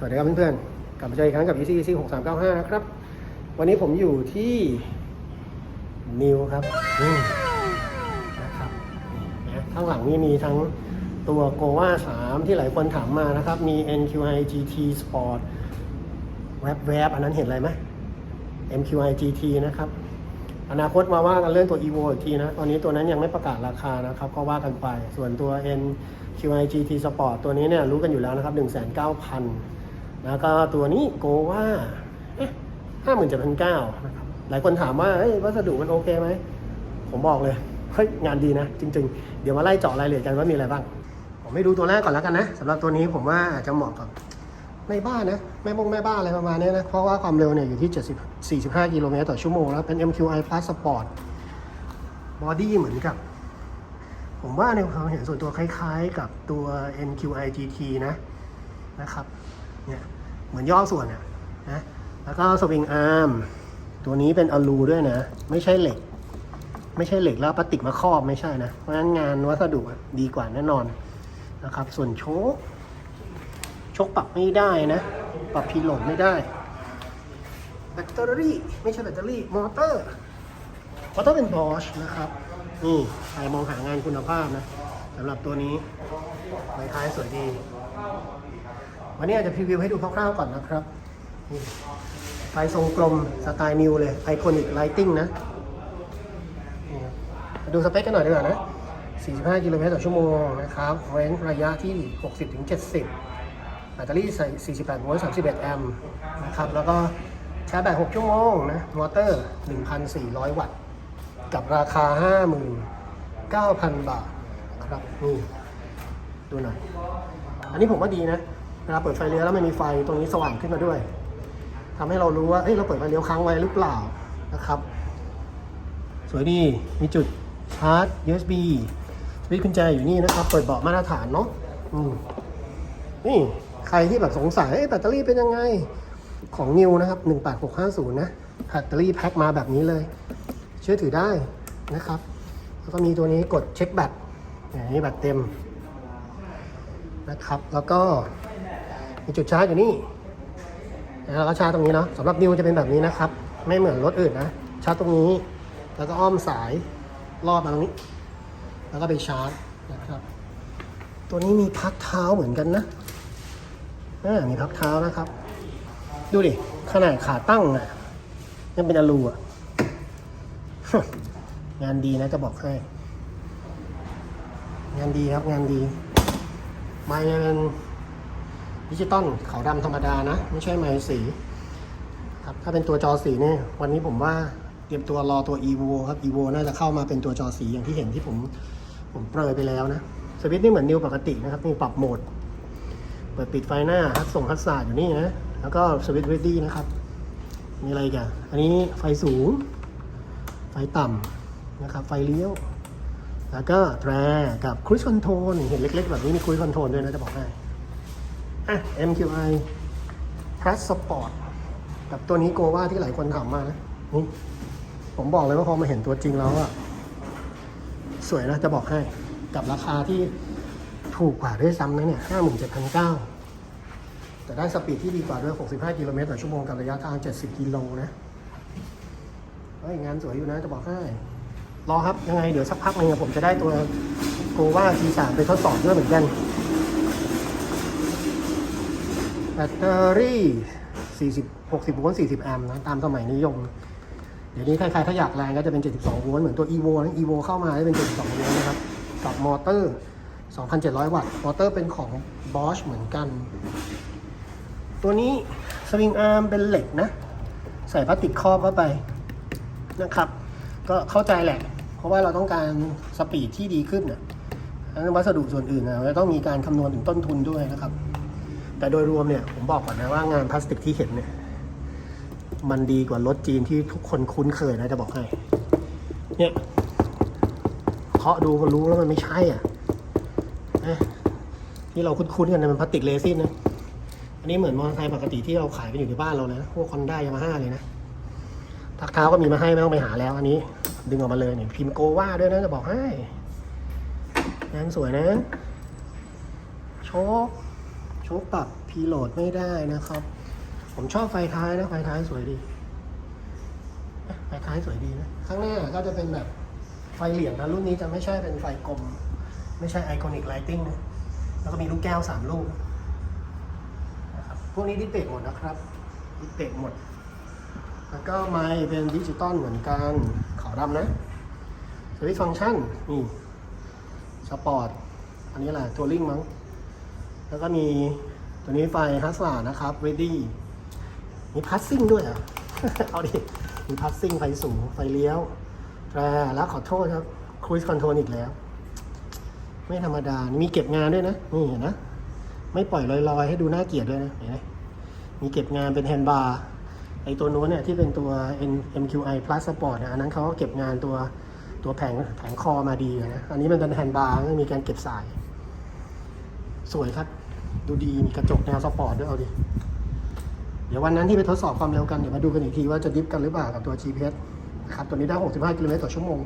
สวัสดีครับเพื่อนๆ กลับมาเจออีกครั้งกับ EC EC 6395นะครับ วันนี้ผมอยู่ที่นิวครับนี่นะครับนะข้างหลังนี่มีทั้งตัวโกวา3 ที่หลายคนถามมานะครับ มี NQI GT Sport แวบแวบๆอันนั้นเห็นอะไรไหม MQI GT นะครับ อนาคตมาว่ากันเรื่องตัว EVO อีกทีนะ ตอนนี้ตัวนั้นยังไม่ประกาศราคานะครับ ก็ว่ากันไป ส่วนตัว NQI GT Sport ตัวนี้เนี่ยรู้กันอยู่แล้วนะครับ 1,900 แล้วก็ตัวนี้โกว่าห้าหมื่นเจ็ดพันเก้านะครับหลายคนถามว่าเอ้ยวัสดุมันโอเคไหม ผมบอกเลย เฮ้ย งานดีนะ จริง ๆ เดี๋ยวมาไล่เจาะรายละเอียดกันว่ามีอะไรบ้าง ผมไม่ดูตัวแรกก่อนแล้วกันนะสำหรับตัวนี้ผมว่าอาจจะเหมาะกับในบ้านนะ แม่บงแม่บ้านอะไรประมาณนี้นะ เพราะว่าความเร็วเนี่ยอยู่ที่ 70 45 กิโลเมตรต่อชั่วโมงแล้วเป็น MQI Plus Sport บอดี้เหมือนกับ ผมว่าในความเห็นส่วนตัวคล้าย ๆ กับตัว NQI GT นะนะครับ เหมือนย่อส่วนอะนะแล้วก็สวิงอาร์มตัวนี้เป็นอลูด้วยนะ ไม่ใช่เหล็ก ไม่ใช่เหล็กแล้วพลาสติกมาครอบไม่ใช่นะ เพราะฉะนั้นงานวัสดุดีกว่าแน่นอนนะครับ ส่วนโชคชกปรับไม่ได้นะ ปรับพีโหลดไม่ได้แบตเตอรี่ไม่ใช่แบตเตอรี่ มอเตอร์มอเตอร์เป็นบอชนะครับนี่ใครมองหางานคุณภาพนะสำหรับตัวนี้ใบท้ายสวยดี วันนี้อาจจะพรีวิวให้ดูคร่าวๆก่อนนะครับไฟทรงกลมสไตล์นิวเลยไอคอนิกไลติงนะดูสเปคกันหน่อยดีกว่านะ 45 กิโลเมตรต่อชั่วโมงนะครับเรนจ์ระยะที่ 60-70 แบตเตอรี่ใส่ 48 โวลต์ 31 แอมป์นะครับ แล้วก็ชาร์จแบต 6 ชั่วโมงนะ มอเตอร์ 1,400 วัตต์ กับราคา 59,000 บาทครับนี่ดูหน่อย อันนี้ผมว่าดีนะ เวลาเปิดไฟเลี้ยวแล้วไมันมีไฟตรงนี้สว่างขึ้นมาด้วยทำให้เรารู้ว่าเอ้ยเราเปิดไฟเลี้ยวค้างไว้หรือเปล่านะครับ สวยดีมีจุดชาร์จ USB วิทย์กุญแจอยู่นี่นะครับ เปิดเบาะมาตรฐานเนาะอืมนี่ใครที่แบบสงสัยเอ้ยแบตเตอรี่เป็นยังไงของนิวนะครับ18650 นะแบตเตอรี่แพ็คมาแบบนี้เลย เชื่อถือได้นะครับ แล้วก็มีตัวนี้กดเช็คแบตอย่างนี้แบตเต็มนะครับ แล้วก็ มีจุดชาร์จอยู่นี่แล้วก็ชาร์จตรงนี้เนาะสำหรับนิวจะเป็นแบบนี้นะครับ ไม่เหมือนรถอื่นนะ ชาร์จตรงนี้ แล้วก็อ้อมสายรอบมาตรงนี้ แล้วก็ไปชาร์จนะครับ ตัวนี้มีพักเท้าเหมือนกันนะมีพักเท้านะครับ ดูดิ ขนาดขาตั้งอะยังเป็นอลูอะงานดีนะจะบอกให้ งานดีครับงานดี ไม้เป็น ดิจิตอลขาวดำธรรมดานะ ไม่ใช่ไม้สีครับถ้าเป็นตัวจอสีเนี่ยวันนี้ผมว่าเตรียมตัวรอตัว evo ครับ evo น่าจะเข้ามาเป็นตัวจอสีอย่างที่เห็นที่ผมผมเปรยไปแล้วนะสวิตช์นี่เหมือนนิวปกตินะครับนี่ปรับโหมด เปิดปิดไฟหน้าฮัดส่งฮัดสาดอยู่นี่นะ แล้วก็สวิตช์เรดดี้นะครับ มีอะไรกันอันนี้ไฟสูง ไฟต่ำนะครับ ไฟเลี้ยว แล้วก็แตรกับครู i คอนโทรลเห็นเล็กๆ แบบนี้มีครู i คอนโทรลด้วยนะจะบอกให้ อะ MQI Plus Sport กับตัวนี้โกว่าที่หลายคนถามมานะนี่ผมบอกเลยว่าพอมาเห็นตัวจริงแล้วอะสวยนะจะบอกให้ กับราคาที่ถูกกว่าด้วยซ้ำนะเนี่ยห้าหมื่นเจ็ดพันเก้าแต่ได้สปีดที่ดีกว่าด้วย 65 กิโลเมตรต่อชั่วโมงกับระยะทาง 70 กิโลนะเฮ้ยงานสวยอยู่นะจะบอกให้ รอครับยังไงเดี๋ยวสักพักหนึงผมจะได้ตัวโกว่า G3 ไปทดสอบด้วยเหมือนกัน แบตเตอรี่40 60โวลต์40 แอมป์นะ ตามสมัยนิยม เดี๋ยวนี้ใครๆถ้าอยากแรงก็จะเป็น 72 โวลต์ เหมือนตัว evo นะ evo เข้ามาได้เป็น 72 โวลต์นะครับ กับมอเตอร์ 2,700 วัตต์ มอเตอร์เป็นของ Bosch เหมือนกัน ตัวนี้สวิงอาร์มเป็นเหล็กนะ ใส่พลาสติกครอบเข้าไปนะครับ ก็เข้าใจแหละ เพราะว่าเราต้องการสปีดที่ดีขึ้นนะวัสดุส่วนอื่นนะเราต้องมีการคำนวณถึงต้นทุนด้วยนะครับ แต่โดยรวมเนี่ยผมบอกก่อนนะว่างานพลาสติกที่เห็นเนี่ยมันดีกว่ารถจีนที่ทุกคนคุ้นเคยนะจะบอกให้ เนี่ยเคาะดูมันรู้แล้วมันไม่ใช่อะนะที่เราคุ้นๆกันนะมันพลาสติกเรซินนะอันนี้เหมือนมอเตอร์ไซค์ปกติที่เราขายกันอยู่ในบ้านเราเลยนะพวกคอนด้ายามาฮ่าเลยนะทักเท้าก็มีมาให้ไม่ต้องไปหาแล้ว อันนี้ ดึงออกมาเลยเนี่ยพิมพ์โกว่าด้วยนะจะบอกให้งานสวยนะโชค ชคปรับพีโหลดไม่ได้นะครับ ผมชอบไฟท้ายนะ ไฟท้ายสวยดี ไฟท้ายสวยดีนะ ข้างหน้าก็จะเป็นแบบไฟเหลี่ยมนะรุ่นนี้จะไม่ใช่เป็นไฟกลม ไม่ใช่ไอคอนิกไลติงนะแล้วก็มีลูกแก้วสามลูกนะครับพวกนี้ดิสเบรกหมดนะครับดิสเบรกหมด แล้วก็ไมเป็นดิจิตอลเหมือนกันขาวดำนะสวิตฟังก์ชันนี่สปอร์ต อันนี้แหละทัวริงมั้ง แล้วก็มีตัวนี้ไฟฮัสลานะครับ ready มีพัสซิ่งด้วยเหรอะเอาดิ มีพัสซิ่งไฟสูง ไฟเลี้ยวแตรแล้วขอโทษครับครู i คอนโทรลอีกแล้ว ไม่ธรรมดา มีเก็บงานด้วยนะ นี่เห็นนะ ไม่ปล่อยลอยๆ ให้ดูน่าเกลียดด้วยนะเห็นไหมมีเก็บงานเป็นแฮนด์บาร์ไอตัวนู้นเนี่ยที่เป็นตัว N- MQI Plus Sport นี่ยอันนั้นเขาก็เก็บงานตัวตัวแผงแผงคอมาดีนะ อันนี้มันเป็นแฮนด์บาร์มีการเก็บสาย สวยครับ ดูดีมีกระจกแนวสปอร์ตด้วยเอาดิ เดี๋ยววันนั้นที่ไปทดสอบความเร็วกันเดี๋ยวมาดูกันอีกทีว่าจะดิฟกันหรือเปล่ากับตัว GPS นะครับตัวนี้ได้ 65 กิโลเมตรต่อชั่วโมง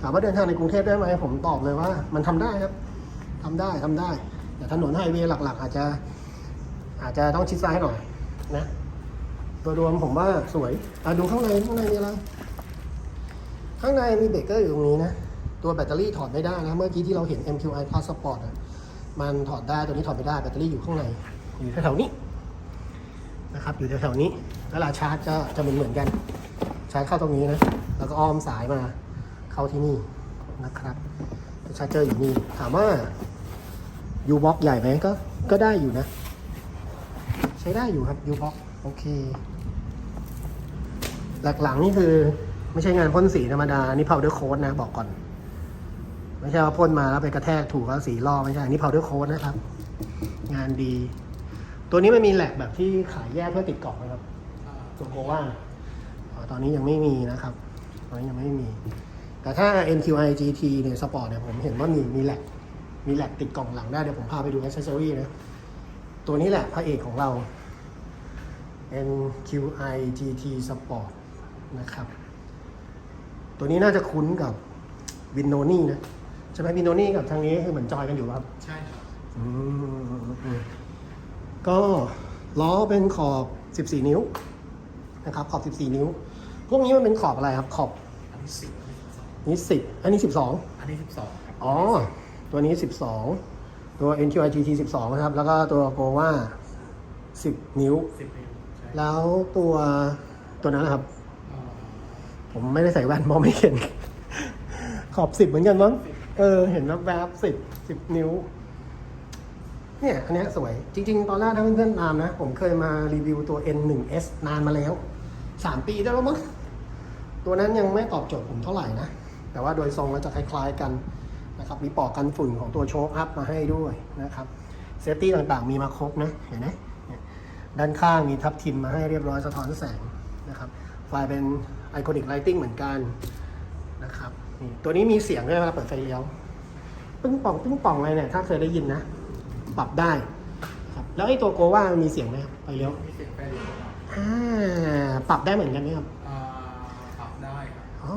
ถามว่าเดินทางในกรุงเทพได้ไหมผมตอบเลยว่า มันทำได้ครับทำได้ทำได้ แต่ถนนไฮเวย์หลัก ๆ อาจจะ อาจจะต้องชิดซ้ายหน่อยนะโดยรวมผมว่าสวยอะดูข้างในข้างในมีอะไร ข้างในมีเบรกเกอร์อยู่ตรงนี้นะ ตัวแบตเตอรี่ถอดไม่ได้นะ เมื่อกี้ที่เราเห็น MQI Plus Sport อะ มันถอดได้ตัวนี้ถอดไม่ได้แบตเตอรี่อยู่ข้างในอยู่แถวๆนี้นะครับอยู่แถวๆนี้เวลาชาร์จก็จะเหมือนเหมือนกัน ชาร์จเข้าตรงนี้นะ แล้วก็อ้อมสายมาเข้าที่นี่นะครับชาร์จเจออยู่นี่ถามว่ายูบ็อกใหญ่ไหมก็ก็ได้อยู่นะ ใช้ได้อยู่ครับยูบ็อกโอเค หลักๆนี่คือไม่ใช่งานพ่นสีธรรมดา นี่ powder coat นะ บอกก่อน ไม่ใช่ว่าพ่นมาแล้วไปกระแทกถูกแล้วสีลอกไม่ใช่อันี่ powder coat นะครับ งานดี ตัวนี้มันมีแหลกแบบที่ขายแยกเพื่อติดกล่องนะครับตัวโกว่าตอนนี้ยังไม่มีนะครับ ตอนนี้ยังไม่มี แต่ถ้า NQI GT เนี่ยสปอร์ตเนี่ยผมเห็นว่ามีมีแหลกมีแหลกติดกล่องหลังได้เดี๋ยวผมพาไปดู accessory นะตัวนี้แหละพระเอกของเรา NQI GT Sport นะครับ ตัวนี้น่าจะคุ้นกับวินโนนี่นะ ใช่ไหมวินโนนี่กับทางนี้คือเหมือนจอยกันอยู่ครับใช่ครับอืมก็ล้อเป็นขอบ 14 นิ้วนะครับ ขอบ 14 นิ้ว พวกนี้มันเป็นขอบอะไรครับ ขอบอันนี้สิบนี้10อันนี้12อันนี้สิบสองครับอ๋อ ตัวนี้ 12 ตัว NQI GT 12 นะครับ แล้วก็ตัวโกว่า 10 นิ้ว สิบนิ้วใช่แล้วตัวตัวนั้นนะครับ เอ่อผมไม่ได้ใส่แว่นมองไม่เห็น ขอบสิบเหมือนกันมั้ง เออ เห็นแวบๆสิบสิบนิ้ว เนี่ย อันเนี้ยสวย จริง ๆ ตอนแรกถ้าเพื่อนๆตามนะ ผมเคยมารีวิวตัว N1S นานมาแล้วสามปีได้แล้วมั้งตัวนั้นยังไม่ตอบโจทย์ผมเท่าไหร่นะ แต่ว่าโดยทรงแล้วจะคล้ายๆกันนะครับ มีปอกกันฝุ่นของตัวโชคอัพมาให้ด้วยนะครับ เซฟตี้ต่างๆ มีมาครบนะ เห็นไหมเนี่ยด้านข้างมีทับทิมมาให้เรียบร้อยสะท้อนแสงนะครับ ไฟเป็นไอคอนิกไลติงเหมือนกันนะครับ นี่ตัวนี้มีเสียงด้วยเวลาเปิดไฟเลี้ยวปึ้งป่องปึ้งป่องอะไรเนี่ยถ้าเคยได้ยินนะ ปรับได้ครับแล้วไอ้ตัวโกว่ามันมีเสียงไหมครับไฟเลี้ยวมีเสียงแปรอยู่ครับอ่าปรับได้เหมือนกันไหมครับอ่าปรับได้ครับอ๋อ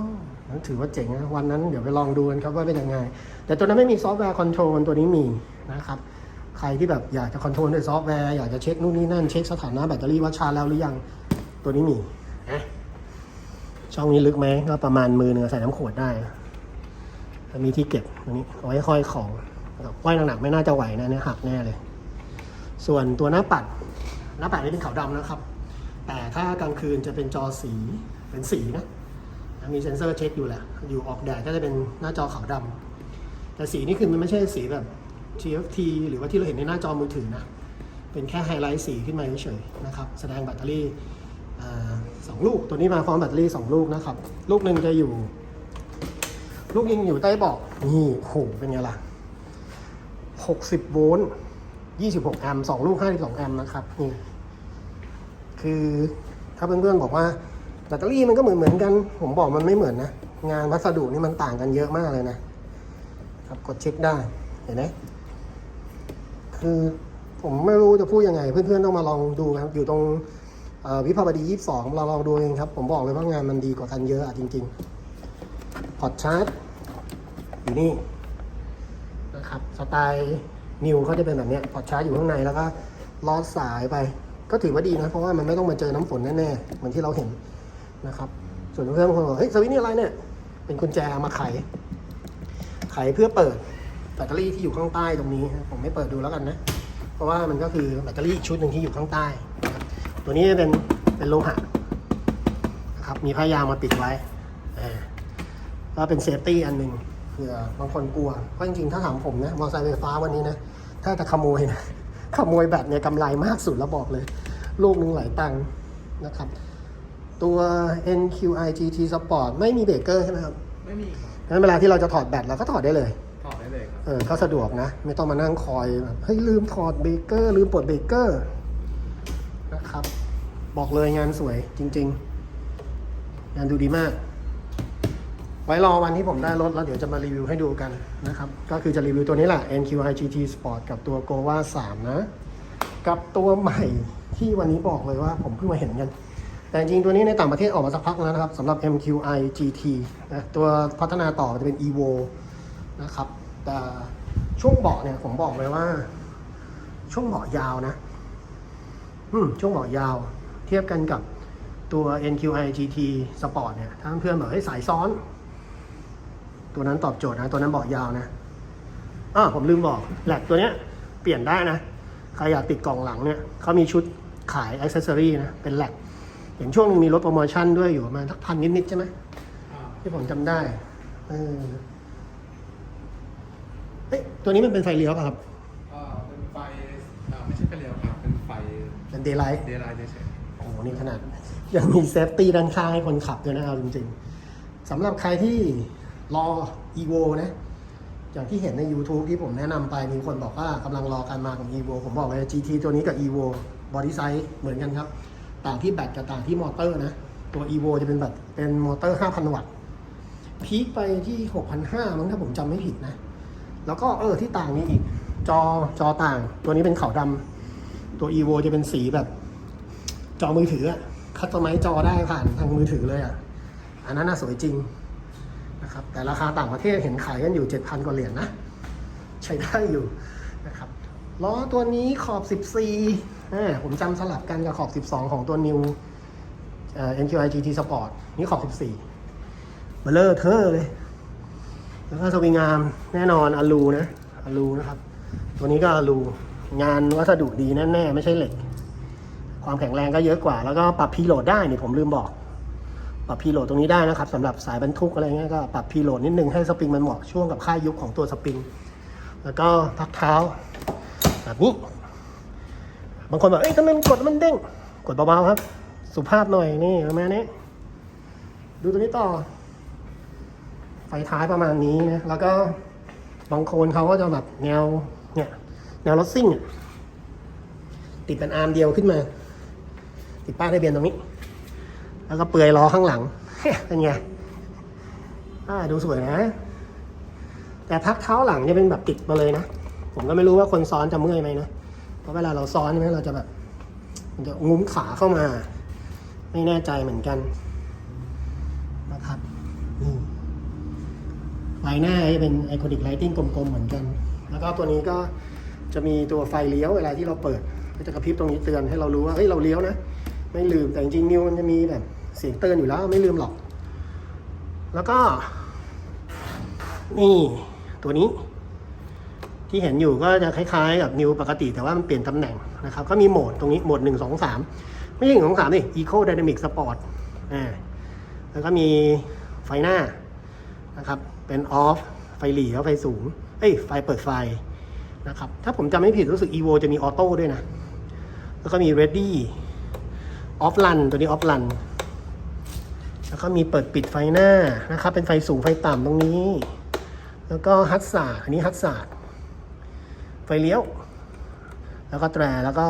นั้นถือว่าเจ๋งนะวันนั้นเดี๋ยวไปลองดูกันครับว่าเป็นยังไง แต่ตัวนั้นไม่มีซอฟต์แวร์คอนโทรลตัวนี้มีนะครับใครที่แบบอยากจะคอนโทรลด้วยซอฟต์แวร์อยากจะเช็คนู่นนี่นั่นเช็คสถานะแบตเตอรี่ว่าชาร์จแล้วหรือยังตัวนี้มีนะช่องนี้ลึกไหมก็ประมาณมือหนึ่งใส่น้ำขวดได้ แล้วมีที่เก็บตรงนี้เอาไว้ค่อยของว่ายหนักๆไม่น่าจะไหวนะเนี่ยหักแน่เลย ส่วนตัวหน้าปัด หน้าปัดนี่เป็นขาวดำนะครับ แต่ถ้ากลางคืนจะเป็นจอสีเป็นสีนะมีเซ็นเซอร์เช็คอยู่แหละ อยู่ออกแดดก็จะเป็นหน้าจอขาวดำแต่สีนี่คือมันไม่ใช่สีแบบ TFT หรือว่าที่เราเห็นในหน้าจอมือถือนะ เป็นแค่ไฮไลท์สีขึ้นมาเฉยๆนะครับ แสดงแบตเตอรี่สองลูก ตัวนี้มาพร้อมแบตเตอรี่สองลูกนะครับ ลูกหนึ่งจะอยู่ ลูกยิงอยู่ใต้เบาะนี่โหเป็นไงล่ะ 60 โวลต์ 26 แอมป์สองลูก 52 แอมป์นะครับนี่คือถ้าเพื่อนๆบอกว่าแบตเตอรี่มันก็เหมือนเหมือนๆกัน ผมบอกมันไม่เหมือนนะ งานวัสดุนี่มันต่างกันเยอะมากเลยนะ ครับกดเช็คได้เห็นไหมคือผมไม่รู้จะพูดยังไง เพื่อนๆต้องมาลองดูครับ อยู่ตรงวิภาวดี 22 เราลองดูเองครับ ผมบอกเลยว่างานมันดีกว่ากันเยอะอะจริง ๆ พอร์ตชาร์จ อยู่นี่นะครับสไตล์นิวเขาจะเป็นแบบนี้พอชาร์จอยู่ข้างในแล้วก็ลอดสายไป ก็ถือว่าดีนะ เพราะว่ามันไม่ต้องมาเจอน้ำฝนแน่ๆ เหมือนที่เราเห็นนะครับ ส่วนเพื่อนบางคนบอกเฮ้ยสวิตช์นี่อะไรเนี่ย เป็นกุญแจมาไข ไขเพื่อเปิดแบตเตอรี่ที่อยู่ข้างใต้ตรงนี้ผมไม่เปิดดูแล้วกันนะ เพราะว่ามันก็คือแบตเตอรี่ชุดหนึ่งที่อยู่ข้างใต้ ตัวนี้เป็นเป็นโลหะนะครับมีผ้ายางมาปิดไว้ก็เป็นเซฟตี้อันหนึ่ง เผื่อบางคนกลัว เพราะจริงๆ ถ้าถามผมนะ มอเตอร์ไซค์ไฟฟ้าวันนี้นะ ถ้าจะขโมยนะ ขโมยแบตเนี่ยกำไรมากสุดแล้วบอกเลย ลูกหนึ่งหลายตังค์นะครับ ตัว NQI GT Sport ไม่มีเบรกเกอร์ใช่ไหมครับไม่มีครับงั้นเวลาที่เราจะถอดแบตเราก็ถอดได้เลย ถอดได้เลยครับ เออก็สะดวกนะ ไม่ต้องมานั่งคอยแบบเฮ้ยลืมถอดเบรกเกอร์ลืมปลดเบรกเกอร์นะครับ บอกเลยงานสวยจริง ๆ งานดูดีมาก ไว้รอวันที่ผมได้รถแล้วเดี๋ยวจะมารีวิวให้ดูกันนะครับ ก็คือจะรีวิวตัวนี้แหละ NQI GT Sport กับตัว GOVA 3 นะ กับตัวใหม่ที่วันนี้บอกเลยว่าผมเพิ่งมาเห็นกัน แต่จริงตัวนี้ในต่างประเทศออกมาสักพักแล้วนะครับสำหรับ MQI GT นะตัวพัฒนาต่อจะเป็น EVO นะครับ แต่ช่วงเบาะเนี่ยผมบอกเลยว่า ช่วงเบาะยาวนะอืมช่วงเบาะยาว เทียบกันกับตัว NQI GT Sport เนี่ยถ้าเพื่อนบอกให้สายซ้อน ตัวนั้นตอบโจทย์นะ ตัวนั้นเบาะยาวนะอ่าผมลืมบอกแหลกตัวเนี้ยเปลี่ยนได้นะใครอยากติดกล่องหลังเนี่ยเขามีชุดขายอ c เซสซอรีนะ เป็นแหลกอย่างช่วงหนึงมีลดโปรโมชั่นด้วยอยู่ประมาณทักพันนิดๆใช่ไหมอ่าที่ผมจำได้เออเอ๊ะตัวนี้มันเป็นไฟเลี้ยวป่ะครับอ่าเป็นไฟอ่าไม่ใช่ไฟเลี้ยวครับเป็นไฟเป็นเดย์ไลท์เดย์ไลท์เฉยโอ้โหนี่ขนาดยังมีเซฟตี้ด้านข้างให้คนขับด้วยนะครับจริงๆสำหรับใครที่ รอ EVO นะ อย่างที่เห็นใน YouTube ที่ผมแนะนำไปมีคนบอกว่ากำลังรอการมาของ EVO ผมบอกเลย GT ตัวนี้กับ EVO บอดี้ไซส์เหมือนกันครับ ต่างที่แบตกับต่างที่มอเตอร์นะ ตัว EVO จะเป็นแบบเป็นมอเตอร์ 5,000 วัตต์พีคไปที่ 6,500มั้งถ้าผมจำไม่ผิดนะ แล้วก็เออที่ต่างนี้อีก จอจอต่าง ตัวนี้เป็นขาวดำตัว EVO จะเป็นสีแบบ จอมือถืออะคัสตอมไมซ์จอได้ผ่านทางมือถือเลยอะอันนั้นน่าสวยจริง นะครับแต่ราคาต่างประเทศเห็นขายกันอยู่ 7,000 กว่าเหรียญนะใช้ได้อยู่นะครับล้อตัวนี้ขอบ 14อ่ผมจำสลับกันกับขอบ 12 ของตัว New NQI GT Sport นี่ขอบ 14เบลเลอร์เทอร์เลย แล้วก็สวิงอาร์มแน่นอนอลูนะอลูนะครับ ตัวนี้ก็อลูงานวัสดุดีแน่ ๆ ไม่ใช่เหล็ก ความแข็งแรงก็เยอะกว่า แล้วก็ปรับพีโหลดได้นี่ผมลืมบอก ปรับพีโหลดตรงนี้ได้นะครับสำหรับสายบรรทุกอะไรเงี้ยก็ปรับพีโหลดนิดนึงให้สปริงมันเหมาะช่วงกับค่ายุคของตัวสปริง แล้วก็พักเท้าแบบนี้ บางคนบอกเอ้ยทำไมมันกดมันเด้ง กดเบาๆครับ สุภาพหน่อยนี่ประมาณนี้ดูตัวนี้ต่อ ไฟท้ายประมาณนี้นะ แล้วก็บางคนเขาก็จะแบบแนวเนี่ยแนวรถซิ่งติดเป็นอาร์มเดียวขึ้นมา ติดป้ายทะเบียนตรงนี้ แล้วก็เปลือยล้อข้างหลังเป็นไงอ่าดูสวยนะ แต่พักเท้าหลังจะเป็นแบบติดมาเลยนะ ผมก็ไม่รู้ว่าคนซ้อนจะเมื่อยไหมนะ เพราะเวลาเราซ้อนใช่ไหมเราจะแบบมันจะงุ้มขาเข้ามา ไม่แน่ใจเหมือนกันนะครับนี่ไฟหน้าจะเป็นไอคอนิกไลติ้งกลมๆเหมือนกัน แล้วก็ตัวนี้ก็จะมีตัวไฟเลี้ยวเวลาที่เราเปิด ก็จะกระพริบตรงนี้เตือนให้เรารู้ว่าเฮ้ยเราเลี้ยวนะ ไม่ลืมแต่จริงๆนิวมันจะมีแบบเสียงเตือนอยู่แล้วไม่ลืมหรอก แล้วก็ นี่ตัวนี้ ที่เห็นอยู่ก็จะคล้ายๆ กับนิวปกติแต่ว่ามันเปลี่ยนตำแหน่งนะครับ ก็มีโหมดตรงนี้โหมดหนึ่งสองสามไม่ใช่หนึ่งสองสามนี่ Eco Dynamic Sport อ่าแล้วก็มีไฟหน้านะครับ เป็นออฟไฟหลีแล้วไฟสูง เอ้ย ไฟเปิดไฟนะครับ ถ้าผมจำไม่ผิดรู้สึก Evo จะมีออโต้ด้วยนะ แล้วก็มี Ready Off Run ตัวนี้ Off Run แล้วก็มีเปิดปิดไฟหน้านะครับ เป็นไฟสูงไฟต่ำตรงนี้ แล้วก็ฮัตสาอันนี้ฮัตสาไฟเลี้ยว แล้วก็แตรแล้วก็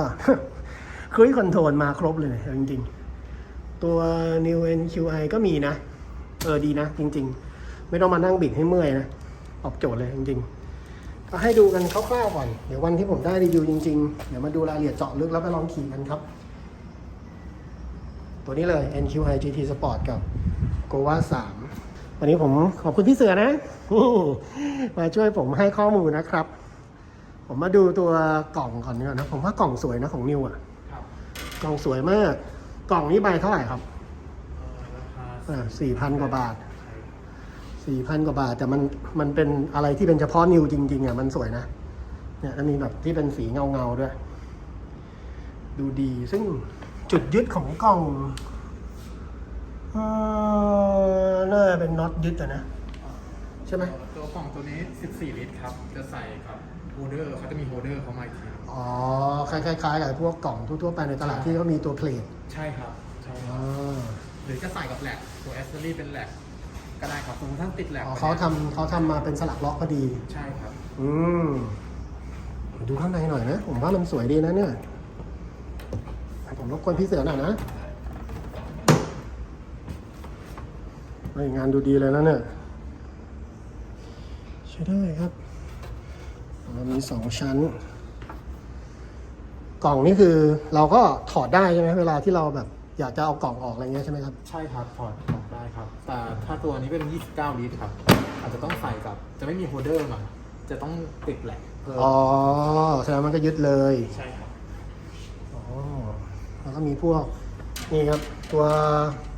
ครุยคอนโทรลมาครบเลยจริงๆ ตัว New NQI ก็มีนะ เออดีนะ จริง ๆ ไม่ต้องมานั่งบิดให้เมื่อยนะตอบโจทย์เลยจริงๆ ก็ให้ดูกันคร่าวๆก่อน เดี๋ยววันที่ผมได้รีวิวจริง ๆ เดี๋ยวมาดูรายละเอียดเจาะลึกแล้วไปลองขี่กันครับ ตัวนี้เลย NQI GT Sport กับ GOVA 3 วันนี้ผมขอบคุณพี่เสือนะ มาช่วยผมให้ข้อมูลนะครับโอผมมาดูตัวกล่องก่อนดีกว่านะ ผมว่ากล่องสวยนะของนิวอะครับกล่องสวยมาก กล่องนี้ใบเท่าไหร่ครับเอ่อราคาอ่าสี่พันกว่าบาทสี่พันกว่าบาท แต่มันมันเป็นอะไรที่เป็นเฉพาะนิวจริงๆอะมันสวยนะ เนี่ยแล้วมีแบบที่เป็นสีเงาเงาๆด้วย ดูดีซึ่ง จุดยึดของกล่องเอ่อน่าจะเป็นน็อตยึดอะนะ ใช่ไหมตัวกล่องตัวนี้ 14 ลิตรครับ จะใส่กับโฮลเดอร์เขาจะมีโฮลเดอร์เขามาอีกทีอ๋อ คล้ายๆกับพวกกล่องทั่วๆไปในตลาดที่เขามีตัวเพลทใช่ครับใช่คอ๋รัอบหรือจะใส่กับแหลกตัวแอสเซอรี่เป็นแหลกก็ได้ครับสมมติท่านติดแหลกอ๋อเขาทำเขาทำมาเป็นสลักล็อกพอดี ใช่ครับ อืมดูข้างในหน่อยนะ ผมว่ามันสวยดีนะเนี่ย ผมรบกวนพี่เสือหน่อยนะเฮ้ยงานดูดีเลยนะเนี่ย ใช้ได้ครับมันมีสองชั้น กล่องนี่คือเราก็ถอดได้ใช่ไหมเวลาที่เราแบบอยากจะเอากล่องออกอะไรเงี้ยใช่ไหมครับ ใช่ครับถอดออกได้ครับ แต่ถ้าตัวนี้เป็น 29 ลิตรครับ อาจจะต้องใส่กับ จะไม่มีโฮลเดอร์มา จะต้องติดแหลกเพิ่มอ๋อแสดงว่ามันก็ยึดเลย ใช่ครับอ๋อ แล้วก็มีพวกนี่ครับตัว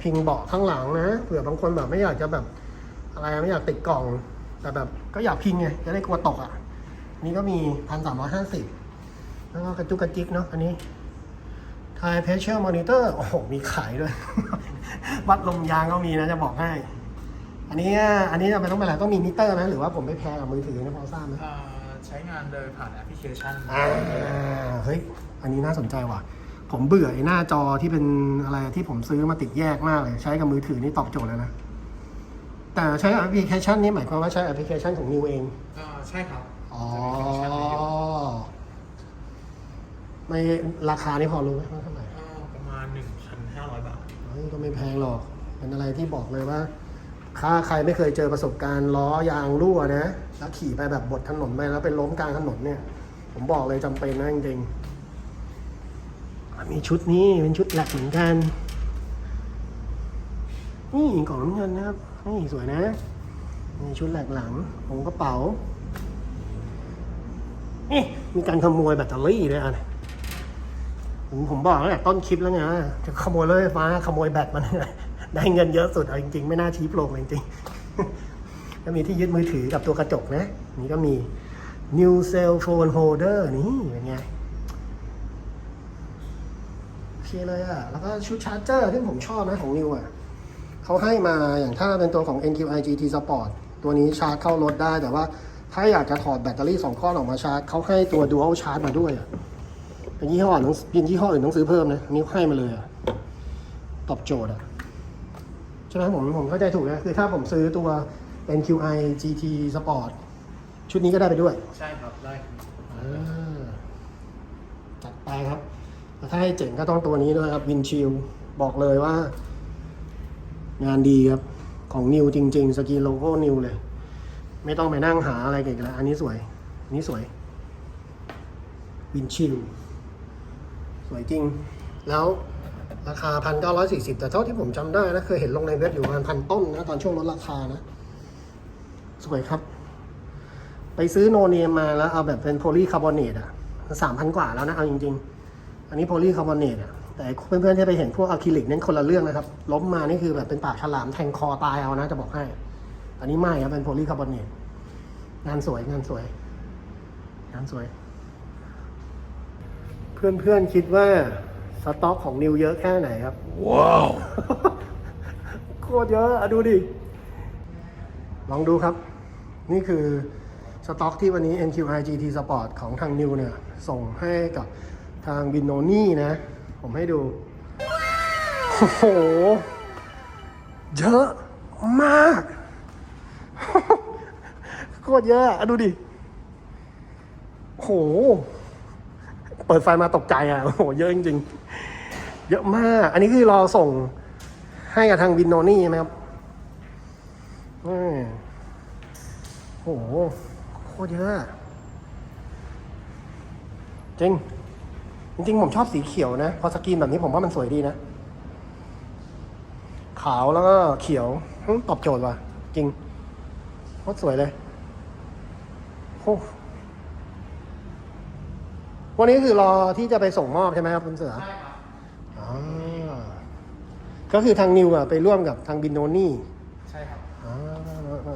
พิงเบาะข้างหลังนะเผื่อบางคนแบบไม่อยากจะแบบอะไรไม่อยากติดกล่อง แต่แบบก็อยากพิงไงจะได้กลัวตกอะนี่ก็มีพันสามร้อยห้าสิบแล้วก็กระจุกกระจิกเนาะอันนี้ทายเพชเชอร์มอนิเตอร์โอ้โหมีขายด้วย วัดลมยางก็มีนะจะบอกให้ อันนี้อันนี้จำเป็นต้องเป็นอะไรต้องมีมิเตอร์ไหมหรือว่าผมไปแพร์กับมือถือนะพอทราบไหมอ่าใช้งานโดยผ่านแอปพลิเคชันอ่าเฮ้ยอันนี้น่าสนใจว่ะ ผมเบื่อไอ้หน้าจอที่เป็นอะไรที่ผมซื้อมาติดแยกมากเลย ใช้กับมือถือนี่ตอบโจทย์แล้วนะ แต่ใช้แอปพลิเคชันนี้หมายความว่าใช้แอปพลิเคชันของนิวเอง อ่าใช่ครับอ๋อ จะมีฟังก์ชันนี้อยู่ไม่ราคานี่พอรู้ไหมว่าเท่าไหร่อ่าประมาณ 1,500 บาท เฮ้ยก็ไม่แพงหรอก เป็นอะไรที่บอกเลยว่า ถ้าใครไม่เคยเจอประสบการณ์ล้อยางรั่วนะ แล้วขี่ไปแบบบดถนนไปแล้วไปล้มกลางถนนเนี่ย ผมบอกเลยจำเป็นนะจริงๆ มีชุดนี้เป็นชุดหลักเหมือนกัน นี่กล่องน้ำเงินนะครับนี่สวยนะนี่ชุดหลักหลังของกระเป๋าเอ๊ะมีการขโมยแบตเตอรี่ด้วยอะผมผมบอกตั้งแต่ต้นคลิปแล้วไงจะขโมยรถไฟฟ้าขโมยแบตมันได้เงินเยอะสุดเอาจริงๆ ไม่น่าชี้โปร่งจริงๆก็มีที่ยึดมือถือกับตัวกระจกนะ นี่ก็มี new cell phone holder นี่เป็นไง เคเลยอะแล้วก็ชุดชาร์จเจอร์ที่ผมชอบนะของ new อะเขาให้มาอย่างถ้าเป็นตัวของ NQI GT Sport ตัวนี้ชาร์จเข้ารถได้ แต่ว่าถ้าอยากจะถอดแบตเตอรี่สองก้อนออกมาชาร์จเขาให้ตัว dual charge มาด้วยอะเป็นยี่ห้อหนังเป็นยี่ห้ออื่นต้องซื้อเพิ่มนะอันนี้ให้มาเลยอะตอบโจทย์อะใช่ไหมผมผมเข้าใจถูกนะคือถ้าผมซื้อตัว NQI GT Sport ชุดนี้ก็ได้ไปด้วย ใช่ครับได้อ่าจัดไปครับแล้ว ถ้าให้เจ๋งก็ต้องตัวนี้ด้วยครับวินชิลบอกเลยว่า งานดีครับ ของนิวจริง ๆ สกีโลโก้นิวเลย ไม่ต้องไปนั่งหาอะไรเกันอีกแล้วอันนี้สวยอันนี้สวย วินชิลสวยจริง แล้วราคาพันเก้าร้อยสี่สิบแต่เท่าที่ผมจำได้นะเคยเห็นลงในเว็บอยู่ประมาณพันต้นนะ ตอนช่วงลดราคานะ สวยครับ ไปซื้อโนเนมมาแล้วเอาแบบเป็นโพลีคาร์บอเนตอะสามพันกว่าแล้วนะ เอาจริง ๆ อันนี้โพลีคาร์บอเนตอะแต่เพื่อนๆที่ไปเห็นพวกอะคริลิกนั่นคนละเรื่องนะครับล้มมานี่คือแบบเป็นปากฉลามแทงคอตายเอานะจะบอกให้ อันนี้ไม่ครับเป็นโพลีคาร์บอเนตงานสวยงานสวยงานสวย เพื่อนๆคิดว่าสต็อกของนิวเยอะแค่ไหนครับ ว้าว โคตรเยอะอะดูดิ ลองดูครับ นี่คือสต็อกที่วันนี้ NQI GT Sport ของทางนิวเนี่ย ส่งให้กับ ทางบินโนนี่นะ ผมให้ดู โอ้โห เยอะมาก โคตรเยอะอะดูดิ โอ้โห เปิดไฟมาตกใจอะ โอ้โห เยอะจริงๆ เยอะมาก อันนี้คือรอส่งให้กับทางวินโนนี่ใช่ไหมครับอืมโอ้โห โคตรเยอะอะจริง จริงๆ ผมชอบสีเขียวนะ พอสกรีนแบบนี้ผมว่ามันสวยดีนะ ขาวแล้วก็เขียวอืมตอบโจทย์ว่ะ จริงโคตรสวยเลยโอ้พวกนี้คือรอที่จะไปส่งมอบใช่ไหมครับคุณเสือใช่ครับอ๋อก็คือทางนิวอะไปร่วมกับทางบินโนนี่ใช่ครับอ๋อ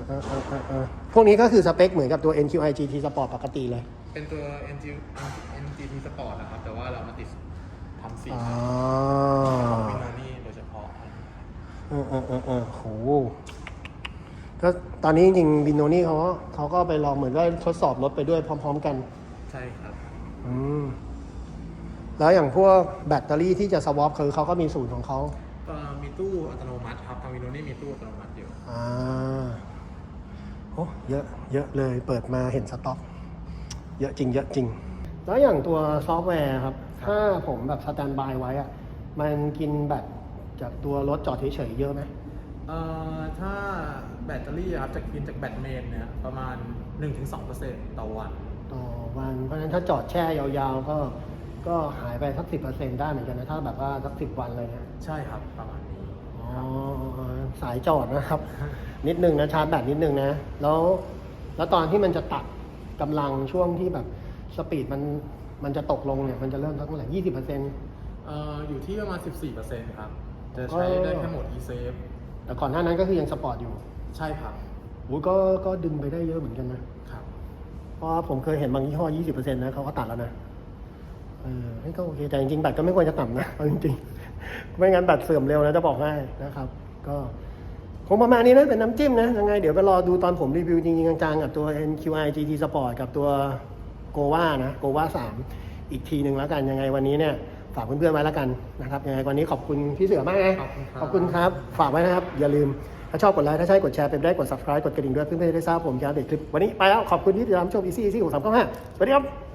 เออเออเออเออเออพวกนี้ก็คือสเปคเหมือนกับตัว NQI GT Sport ปกติเลย เป็นตัว NG NGT Sport นะครับ แต่ว่าเรามาติดทำสีอ๋อวินานี่โดยเฉพาะ เออเออเออเออโหก็ตอนนี้จริงๆบินโนนี่เขาก็เขาก็ไปลองเหมือนได้ทดสอบรถไปด้วยพร้อม ๆ กัน ใช่ครับ อืม แล้วอย่างพวกแบตเตอรี่ที่จะสวอปคือเขาก็มีสูตรของเขา ก็มีตู้อัตโนมัติครับทางวินโนนี่มีตู้อัตโนมัติอยู่ อ่าโอ้เยอะเยอะเลยเปิดมาเห็นสต็อก เยอะจริงเยอะจริง แล้วอย่างตัวซอฟต์แวร์ครับ ถ้าผมแบบสแตนบายไว้อะมันกินแบตจากตัวรถจอดเฉยๆเยอะไหมเอ่อถ้าแบตเตอรี่ครับจะกินจากแบตเมนเนี่ยประมาณ 1-2%ต่อวันต่อวันเพราะฉะนั้นถ้าจอดแช่ยาวๆ ก็ก็หายไปสักสิบเปอร์เซ็นได้เหมือนกันนะ ถ้าแบบว่าสักสิบวันเลยนะ ใช่ครับประมาณนี้ อ๋อ สายจอดนะครับ นิดนึงนะชาร์จแบตนิดนึงนะ แล้ว แล้วตอนที่มันจะตัดกำลังช่วงที่แบบสปีดมันมันจะตกลงเนี่ยมันจะเริ่มสักเมื่อไหร่ยี่สิบเปอร์เซ็นต์เอ่ออยู่ที่ประมาณ14%ครับ จะใช้ได้แค่โหมด e-save แต่ก่อนหน้านั้นก็คือยังสปอร์ตอยู่ ใช่ครับโอ้ยก็ก็ดึงไปได้เยอะเหมือนกันนะครับเพราะว่าผมเคยเห็นบางยี่ห้อยี่สิบเปอร์เซ็นต์นะเขาก็ตัดแล้วนะ เออให้ก็โอเค แต่จริงๆ แบตก็ไม่ควรจะต่ำนะเอาจริงๆ ไม่งั้นแบตเสื่อมเร็วนะจะบอกให้นะครับ ก็คงประมาณนี้นะ เป็นน้ำจิ้มนะ ยังไงเดี๋ยวไปรอดูตอนผมรีวิวจริงๆจังๆ กับตัว NQI GT Sport กับตัว g o v a นะ g o v a 3อีกทีหนึ่งแล้วกันยังไงวันนี้เนี่ยฝากเพื่อนๆไว้แล้วกันนะครับยังไงวันนี้ขอบคุณพี่เสือมากนะขอบคุณครับขอบคุณครับ ฝากไว้นะครับ อย่าลืม ถ้าชอบกดไลค์ถ้าใช่กดแชร์เป็นได้กด subscribe กดกระดิ่งด้วยเพื่อนๆจะได้ทราบผมจะอัปเดตคลิปวันนี้ไปแล้วขอบคุณที่ติดตามชม Easy Easy ของสามเก้าห้าสวัสดีครับ